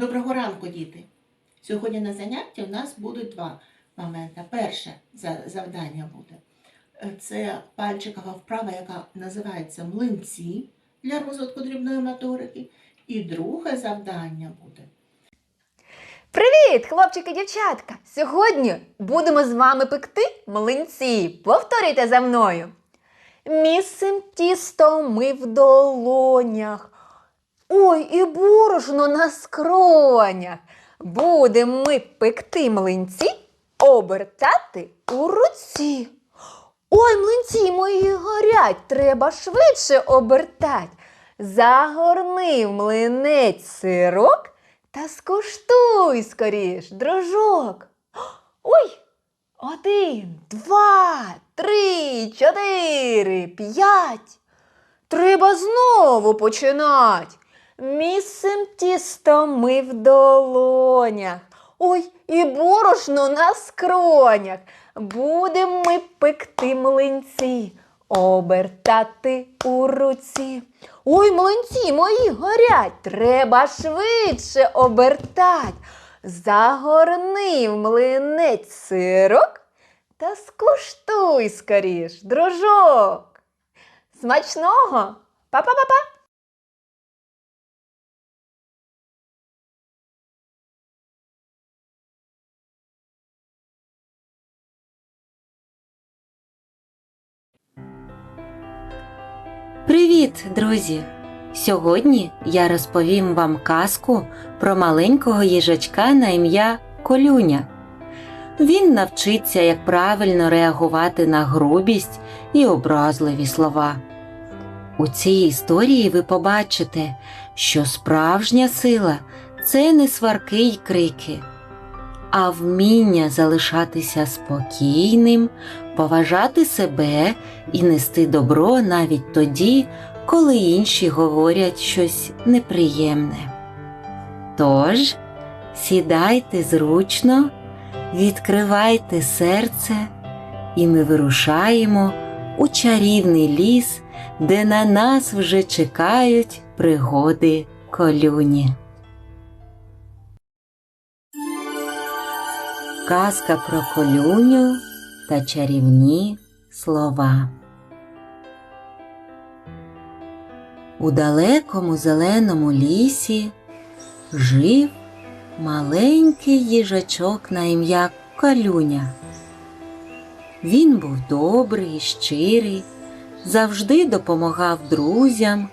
Доброго ранку, діти! Сьогодні на занятті у нас будуть два моменти. Перше завдання буде е, це пальчикова вправа, яка називається млинці для розвитку дрібної моторики. І друге завдання буде Привіт, хлопчики, дівчатка! Сьогодні будемо з вами пекти млинці. Повторюйте за мною. Місим тісто ми в долонях. Ой, і борошно на скронях. Будемо ми пекти млинці, обертати у руці. Ой, млинці мої горять, треба швидше обертать. Загорни в млинець сирок та скуштуй скоріш, дружок. Ой! Один, два, три, чотири, п'ять. Треба знову починать. Місим тісто ми в долонях. Ой, і борошно на скронях. Будем ми пекти млинці, обертати у руці. Ой, млинці мої горять, треба швидше обертать. Загорни в млинець сирок та скуштуй скоріш, дружок. Смачного! Па-па-па-па! Привіт, друзі! Сьогодні я розповім вам казку про маленького їжачка на ім'я Колюня. Він навчиться, як правильно реагувати на грубість і образливі слова. У цій історії ви побачите, що справжня сила це не сварки й крики, а вміння залишатися спокійним, поважати себе і нести добро навіть тоді, коли інші говорять щось неприємне. Тож, сідайте зручно, відкривайте серце, і ми вирушаємо у чарівний ліс, де на нас вже чекають пригоди колюні. Казка про колюню та чарівні слова. У далекому зеленому лісі жив маленький їжачок на ім'я Калюня. Він був добрий, щирий, завжди допомагав друзям,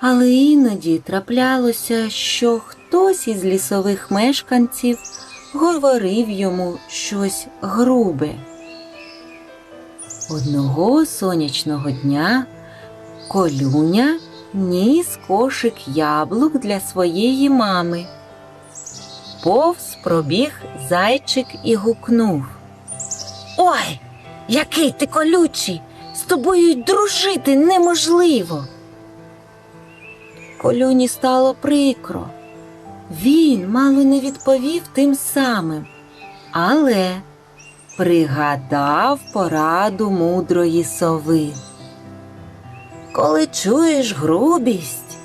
але іноді траплялося, що хтось із лісових мешканців говорив йому щось грубе. Одного сонячного дня Колюня ніс кошик яблук для своєї мами. Повз пробіг зайчик і гукнув. Ой, який ти колючий! З тобою й дружити неможливо. Колюні стало прикро. Він мало не відповів тим самим, але пригадав пораду мудрої сови. Коли чуєш грубість,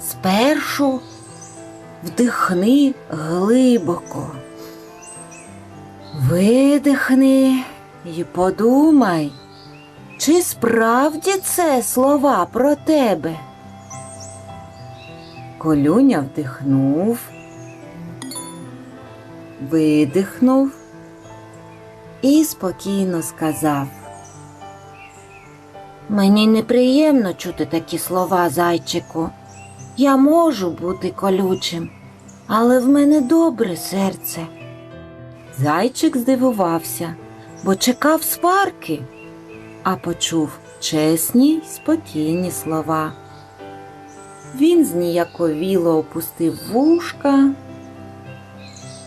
спершу вдихни глибоко, видихни і подумай, чи справді це слова про тебе. Колюня вдихнув, видихнув і спокійно сказав. Мені неприємно чути такі слова, зайчику. Я можу бути колючим, але в мене добре серце. Зайчик здивувався, бо чекав сварки, а почув чесні спокійні слова. Він зніяковіло опустив вушка.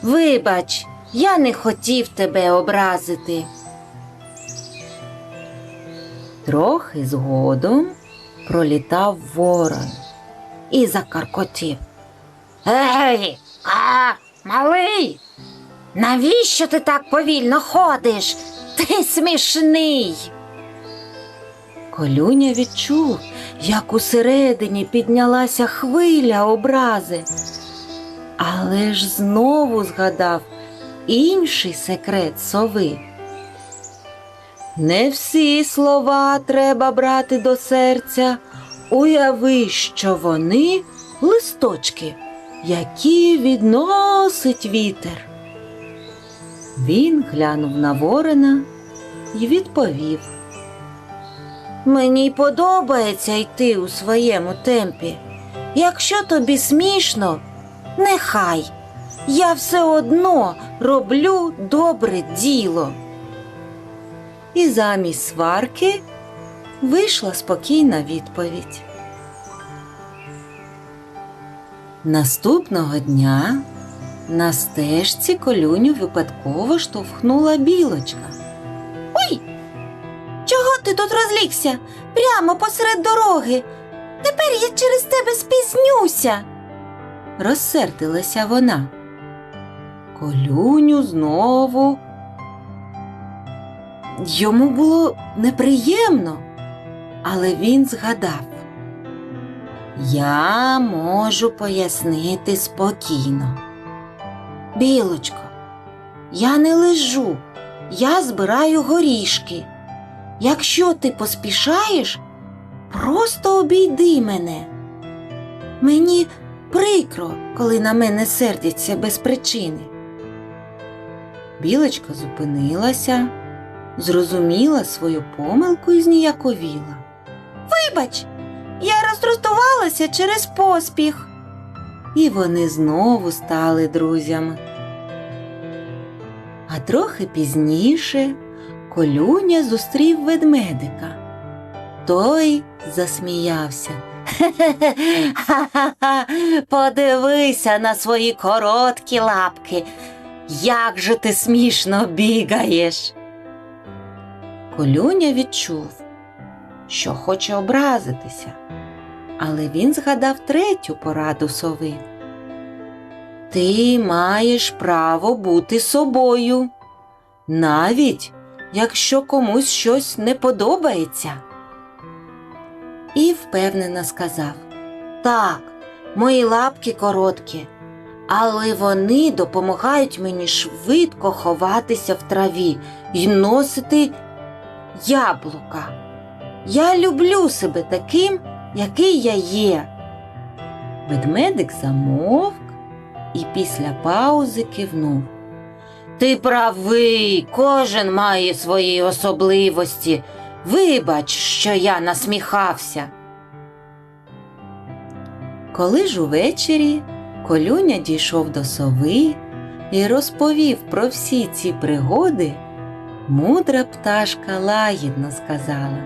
Вибач, я не хотів тебе образити. Трохи згодом пролітав ворон і закаркотів. Ей, а, малий, навіщо ти так повільно ходиш? Ти смішний. Колюня відчув, як усередині піднялася хвиля образи. але ж знову згадав інший секрет сови. Не всі слова треба брати до серця. Уяви, що вони листочки, які відносить вітер. Він глянув на ворона і відповів. Мені подобається йти у своєму темпі. Якщо тобі смішно, нехай. Я все одно роблю добре діло. І замість сварки вийшла спокійна відповідь. Наступного дня на стежці колюню випадково штовхнула білочка. Ти тут розлігся? Прямо посеред дороги. Тепер я через тебе спізнюся. Розсердилася вона. Колюню знову. Йому було неприємно, але він згадав. Я можу пояснити спокійно. Білочко, я не лежу, я збираю горішки. Якщо ти поспішаєш, просто обійди мене. Мені прикро, коли на мене сердяться без причини. Білочка зупинилася, зрозуміла свою помилку і зніяковіла. Вибач, я роздратувалася через поспіх. І вони знову стали друзями. А трохи пізніше Колюня зустрів ведмедика. Той засміявся. Ха-ха-ха, подивися на свої короткі лапки. Як же ти смішно бігаєш. Колюня відчув, що хоче образитися, але він згадав третю пораду сови. Ти маєш право бути собою, навіть якщо комусь щось не подобається. І впевнено сказав Так, мої лапки короткі, але вони допомагають мені швидко ховатися в траві і носити яблука. Я люблю себе таким, який я є. Ведмедик замовк і після паузи кивнув. Ти правий, кожен має свої особливості. Вибач, що я насміхався. Коли ж увечері Колюня дійшов до сови і розповів про всі ці пригоди, мудра пташка лагідно сказала.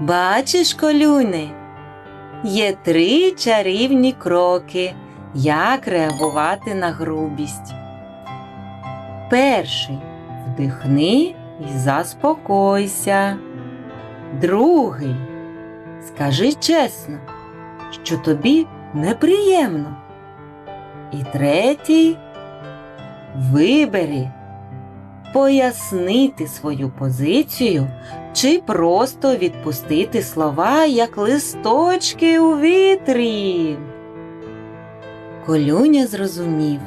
Бачиш, Колюне, є три чарівні кроки, як реагувати на грубість. Перший вдихни і заспокойся. Другий скажи чесно, що тобі неприємно. І третій вибери пояснити свою позицію чи просто відпустити слова, як листочки у вітрі. Колюня зрозумів,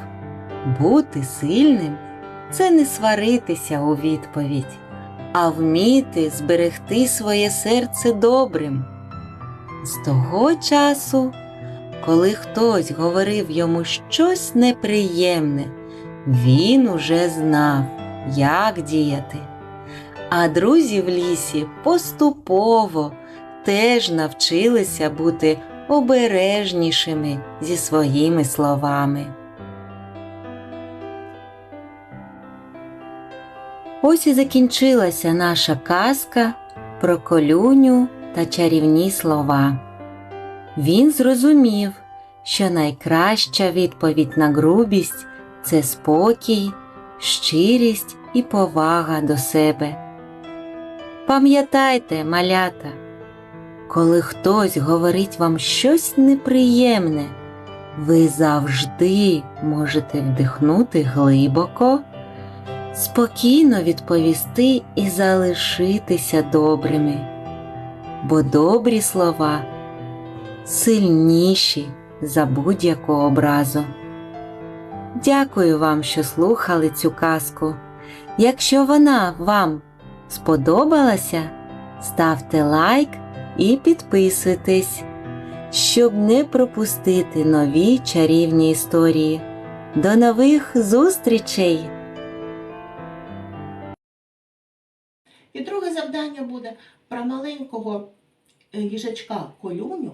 бути сильним це не сваритися у відповідь, а вміти зберегти своє серце добрим. З того часу, коли хтось говорив йому щось неприємне, він уже знав, як діяти. А друзі в лісі поступово теж навчилися бути обережнішими зі своїми словами. Ось і закінчилася наша казка про колюню та чарівні слова. Він зрозумів, що найкраща відповідь на грубість це спокій, щирість і повага до себе. Пам'ятайте, малята, коли хтось говорить вам щось неприємне, ви завжди можете вдихнути глибоко спокійно відповісти і залишитися добрими, бо добрі слова сильніші за будь-яку образу. Дякую вам, що слухали цю казку. Якщо вона вам сподобалася, ставте лайк і підписуйтесь, щоб не пропустити нові чарівні історії. До нових зустрічей! І друге завдання буде про маленького е, їжачка колюню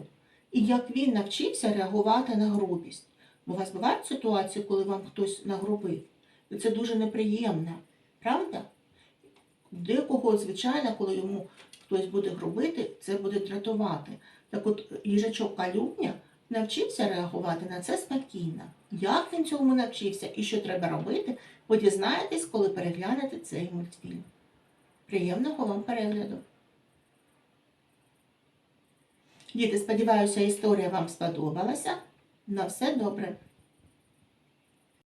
і як він навчився реагувати на грубість. Бо у вас бувають ситуації, коли вам хтось нагрубив, і це дуже неприємно, правда? Декого, звичайно, коли йому хтось буде грубити, це буде дратувати. Так от їжачок калюня навчився реагувати на це спокійно. Як він цьому навчився і що треба робити, ви дізнаєтесь, коли переглянете цей мультфільм. Приємного вам перегляду. Діти, сподіваюся, історія вам сподобалася. На все добре.